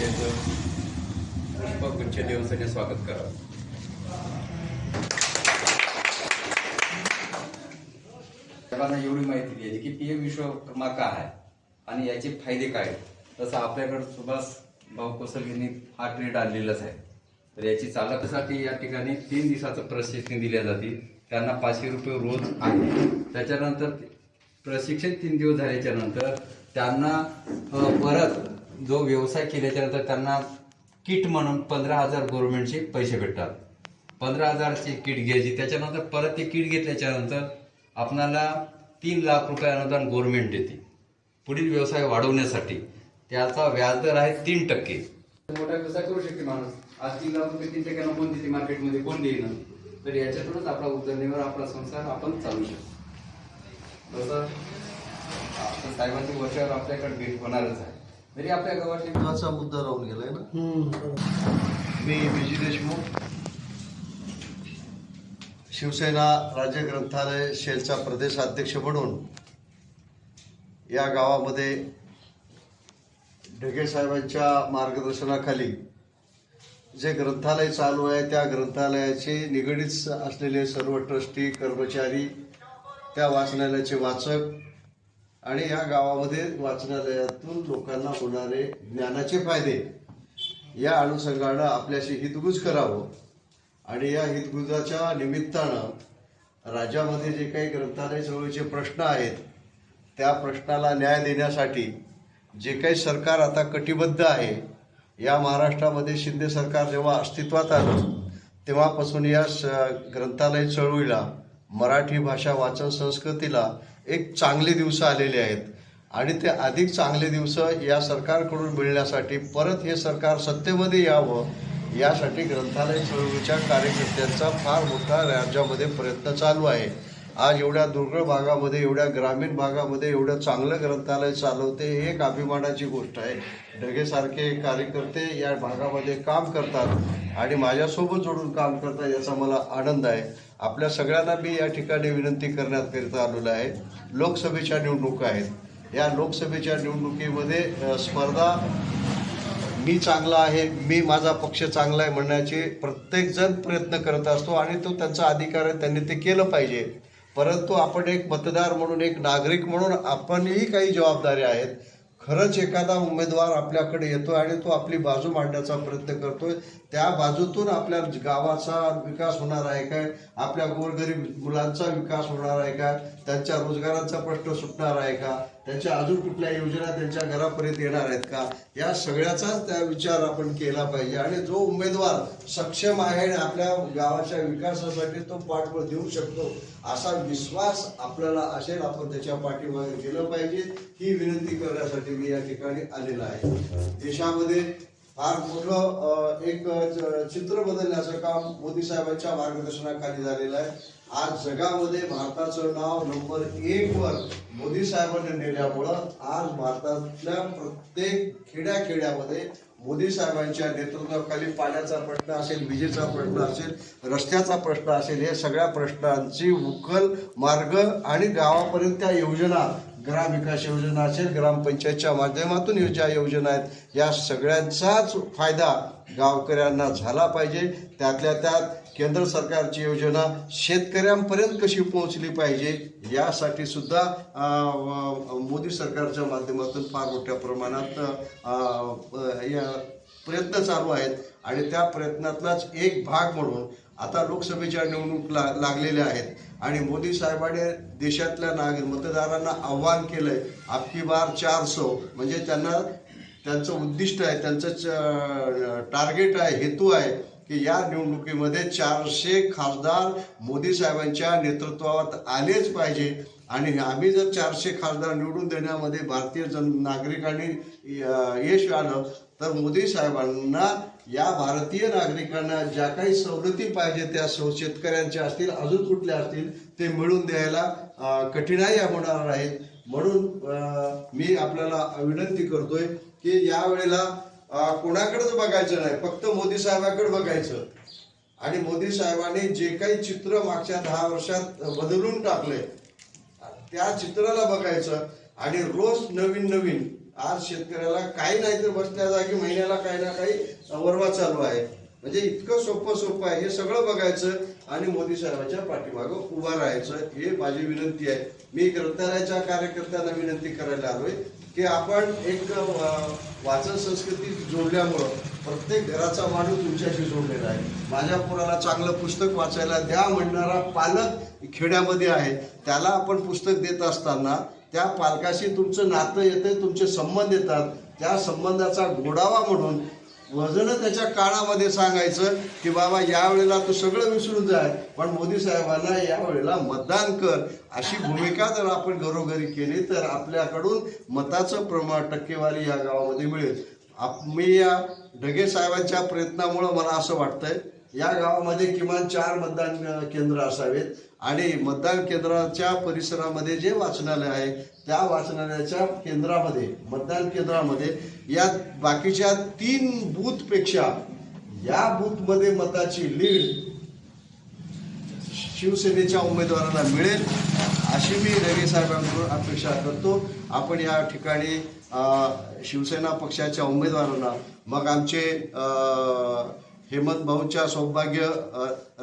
जनतेचं पुष्पगुच्छ देऊन स्वागत करावं. सर्वांना एवढी माहिती द्यायची की पी एम विश्वकर्मा का आहे आणि याचे फायदे काय आहेत. तसं आपल्याकडे सुभाष भाऊ कोसल यांनी हा ट्रेड आणलेलाच आहे. तर याची चालकासाठी या ठिकाणी तीन दिवसाचं प्रशिक्षण दिल्या जाते त्यांना पाचशे रुपये रोज आहे. त्याच्यानंतर प्रशिक्षण तीन दिवस झाल्याच्यानंतर त्यांना परत जो व्यवसाय केल्याच्यानंतर त्यांना किट म्हणून पंधरा हजार गव्हर्नमेंटचे पैसे भेटतात. पंधरा हजारची किट घ्यायची. त्याच्यानंतर परत ते किट घेतल्याच्यानंतर आपणाला तीन लाख रुपये अनुदान गव्हर्नमेंट देते. पुढील व्यवसाय वाढवण्यासाठी. त्याचा व्याजदर आहे तीन टक्के. मोठा व्यवसाय करू शकते माणूस. आज तीन लाख रुपये तीन टक्क्यानं कोण देते? मार्केटमध्ये कोण देईन? तर याच्यातूनच आपला उदरनिर्वाह आपला संसार आपण चालू शकतो. तसं आता साहेबांच्या वर्षावर आपल्याकडे भेट होणारच आहे. तरी आपल्या गावातले महत्त्वाचा मुद्दा राहून गेलाय ना. मी विजय देशमुख. शिवसेना राज्य ग्रंथालय शेलचा प्रदेश अध्यक्ष म्हणून या गावामध्ये ढगे साहेबांच्या मार्गदर्शनाखाली जे ग्रंथालय चालू आहे त्या ग्रंथालयाचे निगडीत असलेले सर्व ट्रस्टी कर्मचारी त्या वाचनालयाचे वाचक आणि या गावामध्ये वाचनालयातून लोकांना होणारे ज्ञानाचे फायदे या अनुषंगानं आपल्याशी हितगुज करावं. आणि या हितगुजाच्या निमित्तानं राज्यामध्ये जे काही ग्रंथालय चळवळीचे प्रश्न आहेत त्या प्रश्नाला न्याय देण्यासाठी जे काही सरकार आता कटिबद्ध आहे या महाराष्ट्रामध्ये शिंदे सरकार जेव्हा अस्तित्वात आलं तेव्हापासून या स ग्रंथालय चळवळीला मराठी भाषा वाचन संस्कृतीला एक चांगले दिवस आलेले आहेत. आणि ते अधिक चांगले दिवस या सरकारकडून मिळण्यासाठी परत हे सरकार सत्तेमध्ये यावं यासाठी ग्रंथालय चळवळीच्या कार्यकर्त्यांचा फार मोठा राज्यामध्ये प्रयत्न चालू आहे. आज एवढ्या दुर्गळ भागामध्ये एवढ्या ग्रामीण भागामध्ये एवढं चांगलं ग्रंथालय चालवते ही एक अभिमानाची गोष्ट आहे. ढगेसारखे कार्यकर्ते या भागामध्ये काम करतात आणि माझ्यासोबत जोडून काम करतात याचा मला आनंद आहे. आपल्या सगळ्यांना मी या ठिकाणी विनंती करण्याकरिता आलेलो आहे. लोकसभेच्या निवडणुका आहेत. या लोकसभेच्या निवडणुकीमध्ये स्पर्धा मी चांगला आहे मी माझा पक्ष चांगला आहे म्हणण्याचे प्रत्येकजण प्रयत्न करत असतो आणि तो त्यांचा अधिकार आहे त्यांनी ते केलं पाहिजे. परंतु आपण एक मतदार म्हणून एक नागरिक म्हणून आपणही काही जबाबदाऱ्या आहेत. खरंच एखादा उमेदवार आपल्याकडे येतो आणि तो आपली बाजू मांडण्याचा प्रयत्न करतोय. त्या बाजूतून आपल्या गावाचा विकास होणार आहे काय? आपल्या गोरगरीब मुलांचा विकास होणार आहे काय? त्यांच्या रोजगाराचा प्रश्न सुटणार आहे का? त्यांच्या अजून कुठल्या योजना त्यांच्या घरापर्यंत येणार आहेत का? या सगळ्याचाच त्या विचार आपण केला पाहिजे. आणि जो उमेदवार सक्षम आहे आणि आपल्या गावाच्या विकासासाठी तो पाठबळ देऊ शकतो असा विश्वास आपल्याला असेल आपण त्याच्या पाठीमागे गेलं पाहिजे. ही विनंती करण्यासाठी मी या ठिकाणी आलेला आहे. देशामध्ये फार मोठं एक चित्र बदलण्याचं काम मोदी साहेबांच्या मार्गदर्शनाखाली झालेलं आहे. आज जगामध्ये भारताचं नाव नंबर एक वर मोदी साहेबांनी नेल्यामुळं आज भारतातल्या प्रत्येक खेड्याखेड्यामध्ये मोदी साहेबांच्या नेतृत्वाखाली पाण्याचा प्रश्न असेल विजेचा प्रश्न असेल रस्त्याचा प्रश्न असेल हे सगळ्या प्रश्नांची उकल मार्ग आणि गावापर्यंत त्या योजना ग्रामविकास योजना असेल ग्रामपंचायतच्या माध्यमातून ज्या योजना आहेत या सगळ्यांचाच फायदा गावकऱ्यांना झाला पाहिजे. त्यातल्या त्यात केंद्र सरकारची योजना शेतकऱ्यांपर्यंत कशी पोहोचली पाहिजे यासाठी सुद्धा मोदी सरकारच्या माध्यमातून फार मोठ्या प्रमाणात या प्रयत्न चालू आहेत. आणि त्या प्रयत्नातलाच एक भाग म्हणून आता लोकसभेच्या निवडणूक ला लागलेल्या आहेत. आणि मोदी साहेबांनी देशातल्या नागरिक मतदारांना आव्हान केलंय. आपकी बार चार सौ. म्हणजे त्यांना त्यांचं उद्दिष्ट आहे त्यांचं टार्गेट आहे हेतू आहे. की या निवडणुकीमध्ये चारशे खासदार मोदी साहेबांच्या नेतृत्वात आलेच पाहिजे. आणि आम्ही जर चारशे खासदार निवडून देण्यामध्ये भारतीय जन नागरिकांनी यश आलं तर मोदी साहेबांना या भारतीय नागरिकांना ज्या काही सवलती पाहिजे त्या सव शेतकऱ्यांच्या असतील अजून कुठल्या असतील ते मिळून द्यायला कठीणाई होणार आहेत म्हणून मी आपल्याला विनंती करतोय की यावेळेला कोणाकडेच बघायचं नाही फक्त मोदी साहेबाकडे बघायचं. आणि मोदी साहेबांनी जे काही चित्र मागच्या दहा वर्षात बदलून टाकले त्या चित्राला बघायचं. आणि रोज नवीन नवीन आज शेतकऱ्याला काही नाही तर बसल्या जागी महिन्याला काही ना काही वरवा चालू आहे. म्हणजे इतकं सोपं सोपं आहे हे सगळं बघायचं आणि मोदी साहेबांच्या पाठीमागं उभं राहायचं हे माझी विनंती आहे. मी ग्रंथालयाच्या कार्यकर्त्यांना विनंती करायला आलोय. की आपण एक वाचन संस्कृती जोडल्यामुळं प्रत्येक घराचा माणूस तुमच्याशी जोडलेला आहे. माझ्या पोराला चांगलं पुस्तक वाचायला द्या म्हणणारा पालक खेड्यामध्ये आहे. त्याला आपण पुस्तक देत असताना त्या पालकाशी तुमचं नातं येतं तुमचे संबंध येतात. त्या संबंधाचा गोडावा म्हणून वजन त्याच्या कानामध्ये सांगायचं की बाबा यावेळेला तू सगळं विसरून जाय पण मोदी साहेबांना यावेळेला मतदान कर. अशी भूमिका जर आपण घरोघरी केली तर आपल्याकडून मताचं प्रमाण टक्केवारी या गावामध्ये मिळेल. आप मी या ढगे साहेबांच्या प्रयत्नामुळं मला असं वाटतंय या गावामध्ये किमान चार मतदान केंद्र असावेत. आणि मतदान केंद्राच्या परिसरामध्ये जे वाचनालय आहे त्या वाचनालयाच्या केंद्रामध्ये मतदान केंद्रामध्ये या बाकीच्या तीन बूथपेक्षा या बूथमध्ये मताची लीड शिवसेनेच्या उमेदवारांना मिळेल अशी मी रवी साहेबांकडून अपेक्षा करतो. आपण या ठिकाणी शिवसेना पक्षाच्या उमेदवारांना मग आमचे हेमंत भाऊच्या सौभाग्य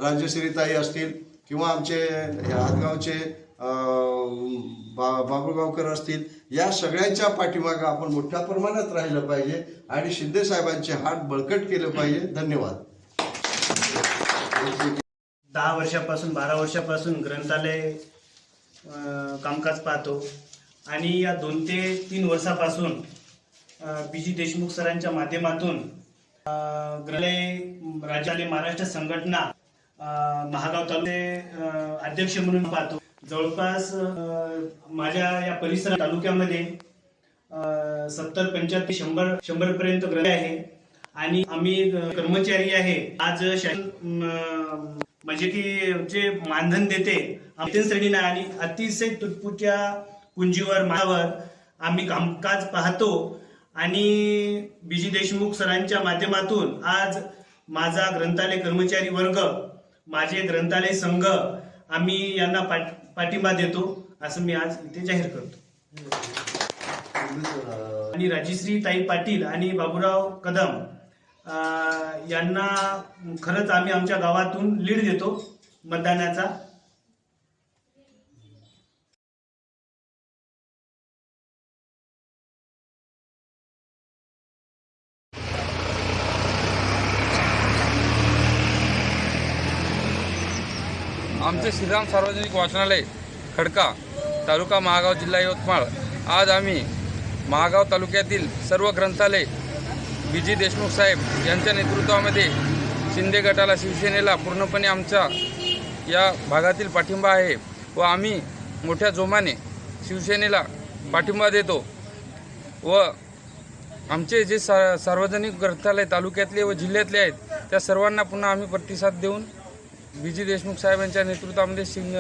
राज्यश्रीताई असतील किंवा आमचे हातगावचे बा बाबुळगावकर असतील या सगळ्यांच्या पाठीमागं आपण मोठ्या प्रमाणात राहिलं पाहिजे आणि शिंदे साहेबांचे हात बळकट केलं पाहिजे. धन्यवाद. दहा वर्षापासून बारा वर्षापासून ग्रंथालय कामकाज पाहतो आणि या दोन ते तीन वर्षापासून बी जी देशमुख सरांच्या माध्यमातून ग्रंथालय राज्यालय महाराष्ट्र संघटना महागाव तालुके अध्यक्ष म्हणून पाहतो. जवळपास माझ्या या परिसर तालुक्यामध्ये सत्तर पंच्याहत्तर शंभर शंभर पर्यंत ग्रंथ आहे. आणि आम्ही कर्मचारी आहे. आज शासन म्हणजे की जे मानधन देते वेतन आणि अतिशय तुटपुच्या पुंजीवर मावर आम्ही कामकाज पाहतो. आणि बीजी देशमुख सरांच्या माध्यमातून आज माझा ग्रंथालय कर्मचारी वर्ग माझे ग्रंथालय संघ आम्ही यांना पाठिंबा देतो असं मी आज इथे जाहीर करतो. आणि राजश्री ताई पाटील आणि बाबूराव कदम यांना खरंच आम्ही आमच्या गावातून लीड देतो मतदानाचा. आमचे श्रीराम सार्वजनिक वाचनालय खडका तालुका महागाव जिल्हा यवतमाळ. आज आम्ही महागाव तालुक्यातील सर्व ग्रंथालय बी जी देशमुख साहेब यांच्या नेतृत्वामध्ये शिंदे गटाला शिवसेनेला पूर्णपणे आमचा या भागातील पाठिंबा आहे व आम्ही मोठ्या जोमाने शिवसेनेला पाठिंबा देतो. व आमचे जे सा सार्वजनिक ग्रंथालय तालुक्यातले व जिल्ह्यातले आहेत त्या सर्वांना पुन्हा आम्ही प्रतिसाद देऊन बी जी देशमुख साहेबांच्या नेतृत्वामध्ये शिंग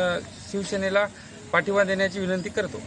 शिवसेनेला पाठिंबा देण्याची विनंती करतो.